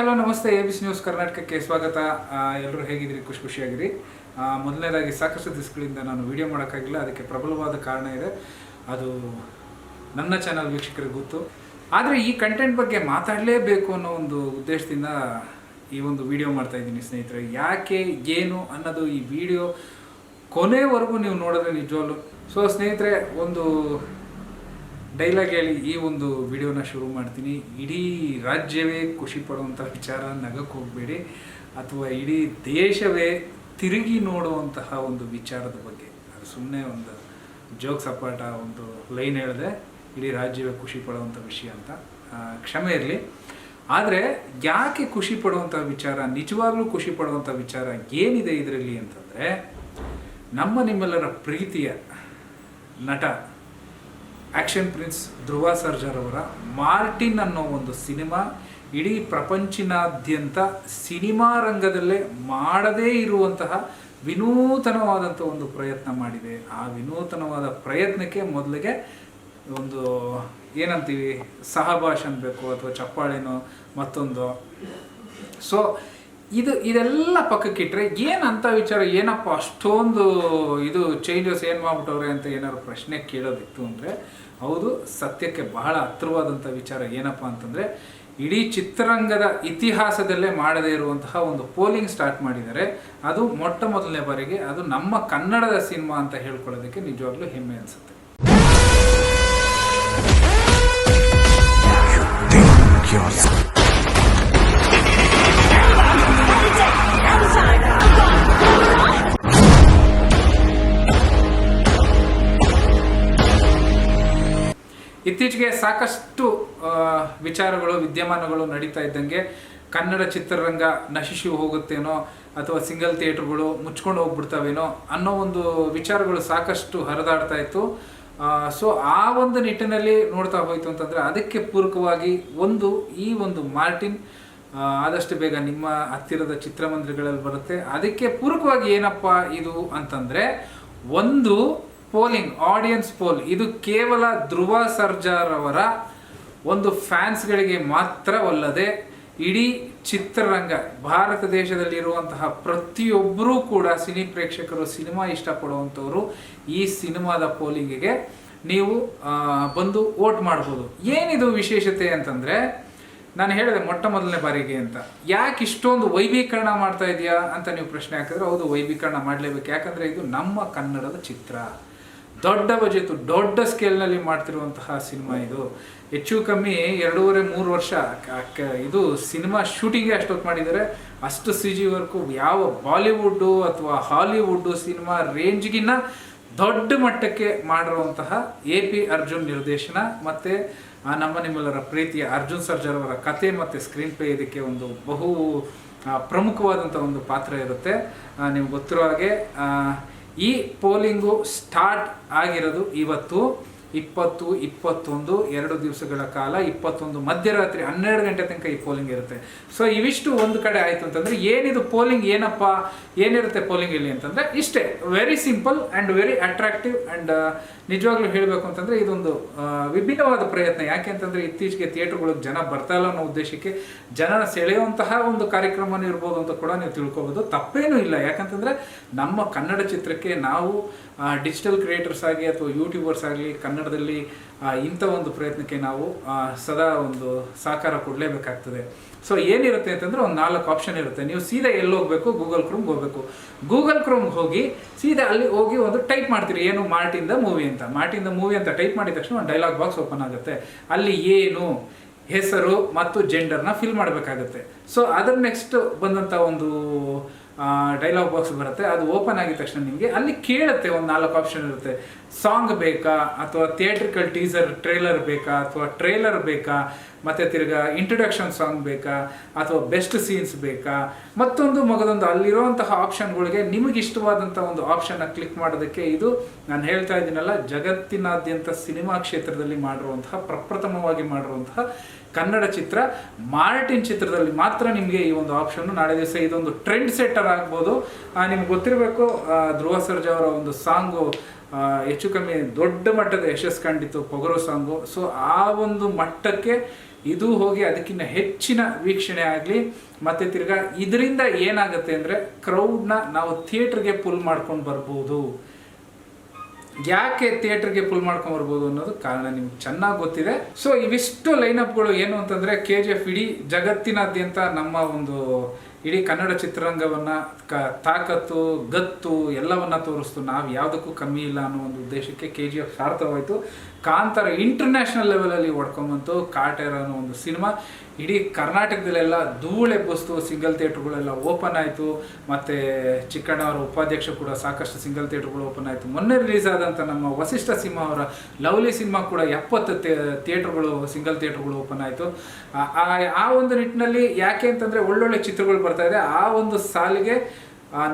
Hello, ನಮಸ್ತೆ. A B C news ಕರ್ನಾಟಕಕ್ಕೆ ಸ್ವಾಗತ. ಎಲ್ಲರೂ ಹೇಗಿದ್ದೀರಿ? ಖುಷಿ ಖುಷಿಯಾಗಿರಿ. ಮೊದಲನೇದಾಗಿ ಸಾಕಷ್ಟು ದಿವಸಗಳಿಂದ ನಾನು ವಿಡಿಯೋ ಮಾಡೋಕ್ಕಾಗಿಲ್ಲ. ಅದಕ್ಕೆ ಪ್ರಬಲವಾದ ಕಾರಣ ಇದೆ. ಅದು ನನ್ನ ಚಾನಲ್ ವೀಕ್ಷಕರಿಗೆ ಗೊತ್ತು. ಆದರೆ ಈ ಕಂಟೆಂಟ್ ಬಗ್ಗೆ ಮಾತಾಡಲೇಬೇಕು ಅನ್ನೋ ಒಂದು ಉದ್ದೇಶದಿಂದ ಈ ಒಂದು ವಿಡಿಯೋ ಮಾಡ್ತಾ ಇದ್ದೀನಿ ಸ್ನೇಹಿತರೆ. ಯಾಕೆ, ಏನು ಅನ್ನೋದು ಈ ವಿಡಿಯೋ ಕೊನೆವರೆಗೂ ನೀವು ನೋಡಿದ್ರೆ ನಿಜವಾಗ್ಲು. ಸೊ ಸ್ನೇಹಿತರೆ, ಒಂದು ಡೈಲಾಗ್ ಹೇಳಿ ಈ ಒಂದು ವಿಡಿಯೋನ ಶುರು ಮಾಡ್ತೀನಿ. ಇಡೀ ರಾಜ್ಯವೇ ಖುಷಿ ಪಡುವಂಥ ವಿಚಾರ, ನಗಕ್ಕೆ ಹೋಗಬೇಡಿ ಅಥವಾ ಇಡೀ ದೇಶವೇ ತಿರುಗಿ ನೋಡುವಂತಹ ಒಂದು ವಿಚಾರದ ಬಗ್ಗೆ. ಅದು ಸುಮ್ಮನೆ ಒಂದು ಜೋಕ್ ಸಪಾಟ ಒಂದು ಲೈನ್ ಹೇಳಿದೆ, ಇಡೀ ರಾಜ್ಯವೇ ಖುಷಿ ಪಡುವಂಥ ವಿಷಯ ಅಂತ. ಕ್ಷಮೆ ಇರಲಿ. ಆದರೆ ಯಾಕೆ ಖುಷಿ ಪಡುವಂಥ ವಿಚಾರ, ನಿಜವಾಗ್ಲೂ ಖುಷಿ ಪಡುವಂಥ ವಿಚಾರ ಏನಿದೆ ಇದರಲ್ಲಿ ಅಂತಂದರೆ, ನಮ್ಮ ನಿಮ್ಮೆಲ್ಲರ ಪ್ರೀತಿಯ ನಟ ಆಕ್ಷನ್ ಪ್ರಿನ್ಸ್ ಧ್ರುವ ಸರ್ಜರ್ ಅವರ ಮಾರ್ಟಿನ್ ಅನ್ನೋ ಒಂದು ಸಿನಿಮಾ ಇಡೀ ಪ್ರಪಂಚಿನಾದ್ಯಂತ ಸಿನಿಮಾ ರಂಗದಲ್ಲೇ ಮಾಡದೇ ಇರುವಂತಹ ವಿನೂತನವಾದಂಥ ಒಂದು ಪ್ರಯತ್ನ ಮಾಡಿದೆ. ಆ ವಿನೂತನವಾದ ಪ್ರಯತ್ನಕ್ಕೆ ಮೊದಲಿಗೆ ಒಂದು ಏನಂತೀವಿ ಸಹಭಾಷನ್ ಅನ್ಬೇಕು ಅಥವಾ ಚಪ್ಪಾಳೆನೋ ಮತ್ತೊಂದು. ಸೊ ಇದು ಇದೆಲ್ಲ ಪಕ್ಕಕ್ಕಿಟ್ರೆ ಏನು ಅಂಥ ವಿಚಾರ, ಏನಪ್ಪ ಅಷ್ಟೊಂದು ಇದು ಚೇಂಜಸ್ ಏನು ಮಾಡ್ಬಿಟ್ಟವ್ರೆ ಅಂತ ಏನಾದ್ರು ಪ್ರಶ್ನೆ ಕೇಳೋದಿತ್ತು ಅಂದರೆ, ಹೌದು, ಸತ್ಯಕ್ಕೆ ಬಹಳ ಹತ್ರವಾದಂಥ ವಿಚಾರ ಏನಪ್ಪ ಅಂತಂದರೆ, ಇಡೀ ಚಿತ್ರರಂಗದ ಇತಿಹಾಸದಲ್ಲೇ ಮಾಡದೇ ಇರುವಂತಹ ಒಂದು ಪೋಲಿಂಗ್ ಸ್ಟಾರ್ಟ್ ಮಾಡಿದ್ದಾರೆ. ಅದು ಮೊಟ್ಟ ಮೊದಲನೇ ಬಾರಿಗೆ, ಅದು ನಮ್ಮ ಕನ್ನಡದ ಸಿನಿಮಾ ಅಂತ ಹೇಳ್ಕೊಳ್ಳೋದಕ್ಕೆ ನಿಜವಾಗ್ಲೂ ಹೆಮ್ಮೆ ಅನಿಸುತ್ತೆ. ಇತ್ತೀಚೆಗೆ ಸಾಕಷ್ಟು ವಿಚಾರಗಳು, ವಿದ್ಯಮಾನಗಳು ನಡೀತಾ ಇದ್ದಂಗೆ ಕನ್ನಡ ಚಿತ್ರರಂಗ ನಶಿಸಿ ಹೋಗುತ್ತೇನೋ ಅಥವಾ ಸಿಂಗಲ್ ಥಿಯೇಟ್ರ್ಗಳು ಮುಚ್ಕೊಂಡು ಹೋಗ್ಬಿಡ್ತಾವೇನೋ ಅನ್ನೋ ಒಂದು ವಿಚಾರಗಳು ಸಾಕಷ್ಟು ಹರಿದಾಡ್ತಾ ಇತ್ತು. ಸೊ ಆ ಒಂದು ನಿಟ್ಟಿನಲ್ಲಿ ನೋಡ್ತಾ ಹೋಯ್ತು ಅಂತಂದ್ರೆ ಅದಕ್ಕೆ ಪೂರಕವಾಗಿ ಒಂದು, ಈ ಒಂದು ಮಾರ್ಟಿನ್ ಆದಷ್ಟು ಬೇಗ ನಿಮ್ಮ ಹತ್ತಿರದ ಚಿತ್ರಮಂದಿರಗಳಲ್ಲಿ ಬರುತ್ತೆ. ಅದಕ್ಕೆ ಪೂರಕವಾಗಿ ಏನಪ್ಪ ಇದು ಅಂತಂದ್ರೆ ಒಂದು ಪೋಲಿಂಗ್ ಆಡಿಯನ್ಸ್ ಪೋಲ್ ಇದು ಕೇವಲ ಧ್ರುವ ಸರ್ಜಾರ್ ಅವರ ಒಂದು ಫ್ಯಾನ್ಸ್ಗಳಿಗೆ ಮಾತ್ರವಲ್ಲದೆ ಇಡೀ ಚಿತ್ರರಂಗ, ಭಾರತ ದೇಶದಲ್ಲಿರುವಂತಹ ಪ್ರತಿಯೊಬ್ಬರೂ ಕೂಡ ಸಿನಿ ಪ್ರೇಕ್ಷಕರು ಸಿನಿಮಾ ಇಷ್ಟಪಡುವಂಥವರು ಈ ಸಿನಿಮಾದ ಪೋಲಿಂಗಿಗೆ ನೀವು ಬಂದು ವೋಟ್ ಮಾಡ್ಬೋದು. ಏನಿದು ವಿಶೇಷತೆ ಅಂತಂದರೆ, ನಾನು ಹೇಳಿದೆ ಮೊಟ್ಟ ಮೊದಲನೇ ಬಾರಿಗೆ ಅಂತ. ಯಾಕೆ ಇಷ್ಟೊಂದು ವೈಭೀಕರಣ ಮಾಡ್ತಾ ಇದೆಯಾ ಅಂತ ನೀವು ಪ್ರಶ್ನೆ ಹಾಕಿದ್ರೆ ಹೌದು, ವೈಭೀಕರಣ ಮಾಡಲೇಬೇಕು. ಯಾಕಂದರೆ ಇದು ನಮ್ಮ ಕನ್ನಡದ ಚಿತ್ರ. ದೊಡ್ಡ ಬಜೆಟ್ ದೊಡ್ಡ ಸ್ಕೇಲ್ನಲ್ಲಿ ಮಾಡ್ತಿರುವಂತಹ ಸಿನಿಮಾ ಇದು. ಹೆಚ್ಚು ಕಮ್ಮಿ ಎರಡೂವರೆ, ಮೂರು ವರ್ಷ ಇದು ಸಿನಿಮಾ ಶೂಟಿಂಗ್ಗೆ ಅಷ್ಟೊತ್ತು ಮಾಡಿದ್ದಾರೆ. ಅಷ್ಟು ಸಿ ಜಿ ವರ್ಕು ಯಾವ ಬಾಲಿವುಡ್ಡು ಅಥವಾ ಹಾಲಿವುಡ್ಡು ಸಿನಿಮಾ ರೇಂಜ್ಗಿನ್ನ ದೊಡ್ಡ ಮಟ್ಟಕ್ಕೆ ಮಾಡಿರುವಂತಹ ಎ ಪಿ ಅರ್ಜುನ್ ನಿರ್ದೇಶನ ಮತ್ತೆ ನಮ್ಮ ನಿಮ್ಮೆಲ್ಲರ ಪ್ರೀತಿಯ ಅರ್ಜುನ್ ಸರ್ಜರ್ ಅವರ ಕತೆ ಮತ್ತೆ ಸ್ಕ್ರೀನ್ ಪ್ಲೇ ಇದಕ್ಕೆ ಒಂದು ಬಹು ಪ್ರಮುಖವಾದಂಥ ಒಂದು ಪಾತ್ರ ಇರುತ್ತೆ. ನಿಮ್ಗೆ ಗೊತ್ತಿರೋ ಹಾಗೆ ಈ ಪೋಲಿಂಗು ಸ್ಟಾರ್ಟ್ ಆಗಿರೋದು ಇವತ್ತು. ಇಪ್ಪತ್ತು, ಇಪ್ಪತ್ತೊಂದು, ಎರಡು ದಿವಸಗಳ ಕಾಲ, ಇಪ್ಪತ್ತೊಂದು ಮಧ್ಯರಾತ್ರಿ ಹನ್ನೆರಡು ಗಂಟೆ ತನಕ ಈ ಪೋಲಿಂಗ್ ಇರುತ್ತೆ. ಸೊ ಇವಿಷ್ಟು ಒಂದು ಕಡೆ ಆಯಿತು ಅಂತಂದರೆ ಏನಿದು ಪೋಲಿಂಗ್ ಏನಪ್ಪ, ಏನಿರುತ್ತೆ ಪೋಲಿಂಗ್ ಇಲ್ಲಿ ಅಂತಂದರೆ ಇಷ್ಟೇ very simple and very attractive and ನಿಜವಾಗ್ಲೂ ಹೇಳಬೇಕು ಅಂತಂದರೆ ಇದೊಂದು ವಿಭಿನ್ನವಾದ ಪ್ರಯತ್ನ. ಯಾಕೆ ಅಂತಂದರೆ ಇತ್ತೀಚೆಗೆ ಥಿಯೇಟ್ರ್ಗಳಿಗೆ ಜನ ಬರ್ತಾ ಇಲ್ಲ ಅನ್ನೋ ಉದ್ದೇಶಕ್ಕೆ ಜನನ ಸೆಳೆಯುವಂತಹ ಒಂದು ಕಾರ್ಯಕ್ರಮನೂ ಇರ್ಬೋದು ಅಂತ ಕೂಡ ನೀವು ತಿಳ್ಕೊಬೋದು. ತಪ್ಪೇನೂ ಇಲ್ಲ. ಯಾಕಂತಂದರೆ ನಮ್ಮ ಕನ್ನಡ ಚಿತ್ರಕ್ಕೆ ನಾವು ಡಿಜಿಟಲ್ ಕ್ರಿಯೇಟರ್ಸ್ ಆಗಿ ಅಥವಾ ಯೂಟ್ಯೂಬರ್ಸ್ ಆಗಲಿ, ಕನ್ನಡದಲ್ಲಿ ಇಂಥ ಒಂದು ಪ್ರಯತ್ನಕ್ಕೆ ನಾವು ಸದಾ ಒಂದು ಸಹಕಾರ ಕೊಡಲೇಬೇಕಾಗ್ತದೆ. ಸೊ ಏನಿರುತ್ತೆ ಅಂತಂದ್ರೆ ಒಂದು ನಾಲ್ಕು ಆಪ್ಷನ್ ಇರುತ್ತೆ. ನೀವು ಸೀದಾ ಎಲ್ಲಿ ಹೋಗ್ಬೇಕು? ಗೂಗಲ್ ಕ್ರೋಮ್ಗೆ ಹೋಗ್ಬೇಕು. ಗೂಗಲ್ ಕ್ರೋಮ್ಗೆ ಹೋಗಿ ಸೀದಾ ಅಲ್ಲಿ ಹೋಗಿ ಒಂದು ಟೈಪ್ ಮಾಡ್ತೀರಿ. ಏನು? ಮಾರ್ಟಿಂದ ಮೂವಿ ಅಂತ. ಮಾರ್ಟಿಂದ ಮೂವಿ ಅಂತ ಟೈಪ್ ಮಾಡಿದ ತಕ್ಷಣ ಒಂದು ಡೈಲಾಗ್ ಬಾಕ್ಸ್ ಓಪನ್ ಆಗುತ್ತೆ. ಅಲ್ಲಿ ಏನು? ಹೆಸರು ಮತ್ತು ಜೆಂಡರ್ನ ಫಿಲ್ ಮಾಡಬೇಕಾಗುತ್ತೆ. ಸೊ ಅದರ ನೆಕ್ಸ್ಟ್ ಬಂದಂಥ ಒಂದು ಡೈಲಾಗ್ ಬಾಕ್ಸ್ ಬರುತ್ತೆ. ಅದು ಓಪನ್ ಆಗಿದ ತಕ್ಷಣ ನಿಮಗೆ ಅಲ್ಲಿ ಕೇಳುತ್ತೆ, ಒಂದು ನಾಲ್ಕು ಆಪ್ಷನ್ ಇರುತ್ತೆ. ಸಾಂಗ್ ಬೇಕಾ, ಅಥವಾ ಥಿಯೇಟ್ರಿಕಲ್ ಟೀಸರ್ ಟ್ರೇಲರ್ ಬೇಕಾ, ಅಥವಾ ಟ್ರೇಲರ್ ಬೇಕಾ ಮತ್ತೆ ತಿರ್ಗಾ ಇಂಟ್ರಡಕ್ಷನ್ ಸಾಂಗ್ ಬೇಕಾ, ಅಥವಾ ಬೆಸ್ಟ್ ಸೀನ್ಸ್ ಬೇಕಾ, ಮತ್ತೊಂದು ಮಗದೊಂದು ಅಲ್ಲಿರುವಂತಹ ಆಪ್ಷನ್ಗಳಿಗೆ ನಿಮಗೆ ಇಷ್ಟವಾದಂಥ ಒಂದು ಆಪ್ಷನ್ನ ಕ್ಲಿಕ್ ಮಾಡೋದಕ್ಕೆ ಇದು ನಾನು ಹೇಳ್ತಾ ಇದ್ದೀನಲ್ಲ, ಜಗತ್ತಿನಾದ್ಯಂತ ಸಿನಿಮಾ ಕ್ಷೇತ್ರದಲ್ಲಿ ಮಾಡಿರುವಂತಹ, ಪ್ರಪ್ರಥಮವಾಗಿ ಮಾಡಿರುವಂತಹ ಕನ್ನಡ ಚಿತ್ರ. ಮಾರ್ಟಿನ್ ಚಿತ್ರದಲ್ಲಿ ಮಾತ್ರ ನಿಮಗೆ ಈ ಒಂದು ಆಪ್ಷನ್ ನಾಳೆ ದಿವಸ ಇದೊಂದು ಟ್ರೆಂಡ್ ಸೆಟ್ಟರ್ ಆಗ್ಬೋದು ನಿಮ್ಗೆ ಗೊತ್ತಿರಬೇಕು ಧ್ರುವ ಸರ್ಜಾ ಅವರ ಒಂದು ಸಾಂಗು ಹೆಚ್ಚು ಕಮ್ಮಿ ದೊಡ್ಡ ಮಟ್ಟದ ಯಶಸ್ಸು ಕಂಡಿತ್ತು ಪೊಗರು ಸಾಂಗು. ಸೊ ಆ ಒಂದು ಮಟ್ಟಕ್ಕೆ ಇದು ಹೋಗಿ ಅದಕ್ಕಿಂತ ಹೆಚ್ಚಿನ ವೀಕ್ಷಣೆ ಆಗಲಿ, ಮತ್ತೆ ತಿರ್ಗ ಇದರಿಂದ ಏನಾಗುತ್ತೆ ಅಂದರೆ ಕ್ರೌಡ್ನ ನಾವು ಥಿಯೇಟ್ರಿಗೆ ಪುಲ್ ಮಾಡ್ಕೊಂಡು ಬರ್ಬೋದು. ಯಾಕೆ ಥಿಯೇಟರ್ಗೆ ಪುಲ್ ಮಾಡ್ಕೊಂಡು ಬರ್ಬೋದು ಅನ್ನೋದು ಕಾರಣ ನಿಮ್ಗೆ ಚೆನ್ನಾಗಿ ಗೊತ್ತಿದೆ. ಸೊ ಇವಿಷ್ಟು ಲೈನಪ್ಗಳು ಏನು ಅಂತಂದ್ರೆ ಕೆ ಜಿ ಎಫ್ ಇಡೀ ಜಗತ್ತಿನಾದ್ಯಂತ ನಮ್ಮ ಒಂದು ಇಡೀ ಕನ್ನಡ ಚಿತ್ರರಂಗವನ್ನ ಕ, ತಾಕತ್ತು, ಗತ್ತು ಎಲ್ಲವನ್ನ ತೋರಿಸ್ತು. ನಾವು ಯಾವುದಕ್ಕೂ ಕಮ್ಮಿ ಇಲ್ಲ ಅನ್ನೋ ಒಂದು ಉದ್ದೇಶಕ್ಕೆ ಕೆ ಜಿ ಎಫ್ ಸಾರ್ಥವಾಯಿತು ಕಾಂತಾರ ಇಂಟರ್ನ್ಯಾಷನಲ್ ಲೆವೆಲಲ್ಲಿ ಹೊಡ್ಕೊಂಬಂತು ಕಾಟೇರ ಅನ್ನೋ ಒಂದು ಸಿನಿಮಾ. ಇಡೀ ಕರ್ನಾಟಕದಲ್ಲೆಲ್ಲ ಧೂಳೆಬ್ಬಿಸ್ತು ಸಿಂಗಲ್ ಥಿಯೇಟ್ರ್ಗಳೆಲ್ಲ ಓಪನ್ ಆಯಿತು. ಮತ್ತು ಚಿಕ್ಕಣ್ಣವರ ಉಪಾಧ್ಯಕ್ಷ ಕೂಡ ಸಾಕಷ್ಟು ಸಿಂಗಲ್ ಥಿಯೇಟ್ರ್ಗಳು ಓಪನ್ ಆಯಿತು. ಮೊನ್ನೆ ರಿಲೀಸ್ ಆದಂಥ ನಮ್ಮ ವಸಿಷ್ಠ ಸಿಂಹ ಅವರ ಲವ್ಲಿ ಸಿನಿಮಾ ಕೂಡ ಎಪ್ಪತ್ತು ಥಿಯೇಟ್ರ್ಗಳು ಸಿಂಗಲ್ ಥಿಯೇಟ್ರ್ಗಳು ಓಪನ್ ಆಯಿತು. ಆ ಒಂದು ನಿಟ್ಟಿನಲ್ಲಿ ಯಾಕೆ ಅಂತಂದರೆ ಒಳ್ಳೊಳ್ಳೆ ಚಿತ್ರಗಳು ಬರ್ತಾ ಇದೆ. ಆ ಒಂದು ಸಾಲಿಗೆ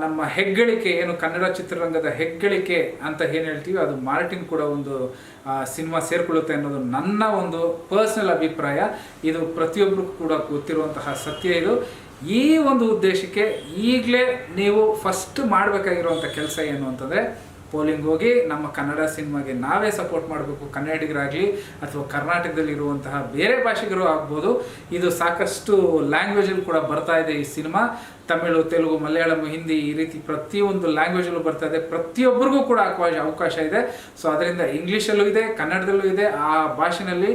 ನಮ್ಮ ಹೆಗ್ಗಳಿಕೆ ಏನು ಕನ್ನಡ ಚಿತ್ರರಂಗದ ಹೆಗ್ಗಳಿಕೆ ಅಂತ ಏನು ಹೇಳ್ತೀವಿ, ಅದು ಮಾರ್ಟಿನ್ ಕೂಡ ಒಂದು ಸಿನಿಮಾ ಸೇರ್ಕೊಳ್ಳುತ್ತೆ ಅನ್ನೋದು ನನ್ನ ಒಂದು ಪರ್ಸನಲ್ ಅಭಿಪ್ರಾಯ. ಇದು ಪ್ರತಿಯೊಬ್ಬರಿಗೂ ಕೂಡ ಗೊತ್ತಿರುವಂತಹ ಸತ್ಯ ಇದು. ಈ ಒಂದು ಉದ್ದೇಶಕ್ಕೆ ಈಗಲೇ ನೀವು ಫಸ್ಟ್ ಮಾಡಬೇಕಾಗಿರುವಂಥ ಕೆಲಸ ಏನು ಅಂತಂದರೆ ಪೋಲಿಂಗ್ ಹೋಗಿ ನಮ್ಮ ಕನ್ನಡ ಸಿನಿಮಾಗೆ ನಾವೇ ಸಪೋರ್ಟ್ ಮಾಡಬೇಕು, ಕನ್ನಡಿಗರಾಗಲಿ ಅಥವಾ ಕರ್ನಾಟಕದಲ್ಲಿರುವಂತಹ ಬೇರೆ ಭಾಷಿಗರು ಆಗ್ಬೋದು. ಇದು ಸಾಕಷ್ಟು ಲ್ಯಾಂಗ್ವೇಜಲ್ಲಿ ಕೂಡ ಬರ್ತಾ ಇದೆ ಈ ಸಿನಿಮಾ. ತಮಿಳು, ತೆಲುಗು, ಮಲಯಾಳಂ, ಹಿಂದಿ ಈ ರೀತಿ ಪ್ರತಿಯೊಂದು ಲ್ಯಾಂಗ್ವೇಜಲ್ಲೂ ಬರ್ತಾ ಇದೆ. ಪ್ರತಿಯೊಬ್ಬರಿಗೂ ಕೂಡ ಅವಕಾಶ ಅವಕಾಶ ಇದೆ. ಸೊ ಅದರಿಂದ ಇಂಗ್ಲೀಷಲ್ಲೂ ಇದೆ, ಕನ್ನಡದಲ್ಲೂ ಇದೆ. ಆ ಭಾಷೆನಲ್ಲಿ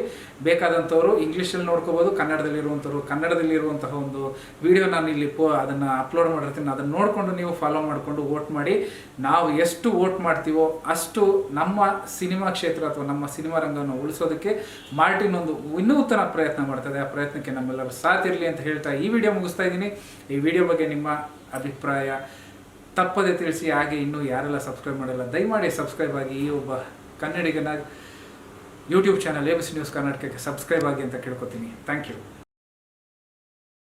ಬೇಕಾದಂಥವರು ಇಂಗ್ಲೀಷಲ್ಲಿ ನೋಡ್ಕೋಬೋದು ಕನ್ನಡದಲ್ಲಿರುವಂಥವ್ರು ಕನ್ನಡದಲ್ಲಿರುವಂತಹ ಒಂದು ವಿಡಿಯೋ ನಾನು ಇಲ್ಲಿ ಪೋ, ಅದನ್ನು ಅಪ್ಲೋಡ್ ಮಾಡಿರ್ತೀನಿ. ಅದನ್ನು ನೋಡಿಕೊಂಡು ನೀವು ಫಾಲೋ ಮಾಡಿಕೊಂಡು ವೋಟ್ ಮಾಡಿ. ನಾವು ಎಷ್ಟು ವೋಟ್ ಮಾಡ್ತೀವೋ ಅಷ್ಟು ನಮ್ಮ ಸಿನಿಮಾ ಕ್ಷೇತ್ರ ಅಥವಾ ನಮ್ಮ ಸಿನಿಮಾ ರಂಗವನ್ನು ಉಳಿಸೋದಕ್ಕೆ ಮಾರ್ಟಿನ್ ಒಂದು ವಿನೂತನ ಪ್ರಯತ್ನ ಮಾಡ್ತದೆ ಆ ಪ್ರಯತ್ನಕ್ಕೆ ನಮ್ಮೆಲ್ಲರೂ ಸಾಥ್ ಇರಲಿ ಅಂತ ಹೇಳ್ತಾ ಈ ವಿಡಿಯೋ ಮುಗಿಸ್ತಾ ಇದ್ದೀನಿ. ಈ ವಿಡಿಯೋ ಬಗ್ಗೆ ನಿಮ್ಮ ಅಭಿಪ್ರಾಯ ತಪ್ಪದೆ ತಿಳಿಸಿ, ಹಾಗೆ ಇನ್ನೂ ಯಾರೆಲ್ಲ ಸಬ್ಸ್ಕ್ರೈಬ್ ಮಾಡಿಲ್ಲ, ದಯಮಾಡಿ ಸಬ್ಸ್ಕ್ರೈಬ್ ಆಗಿ. ಈ ಒಬ್ಬ ಕನ್ನಡಿಗನ YouTube channel A B C news ಕರ್ನಾಟಕಕ್ಕೆ ಸಬ್ಸ್ಕ್ರೈಬ್ ಆಗಿ ಅಂತ ಕೇಳ್ಕೊತೀನಿ. Thank you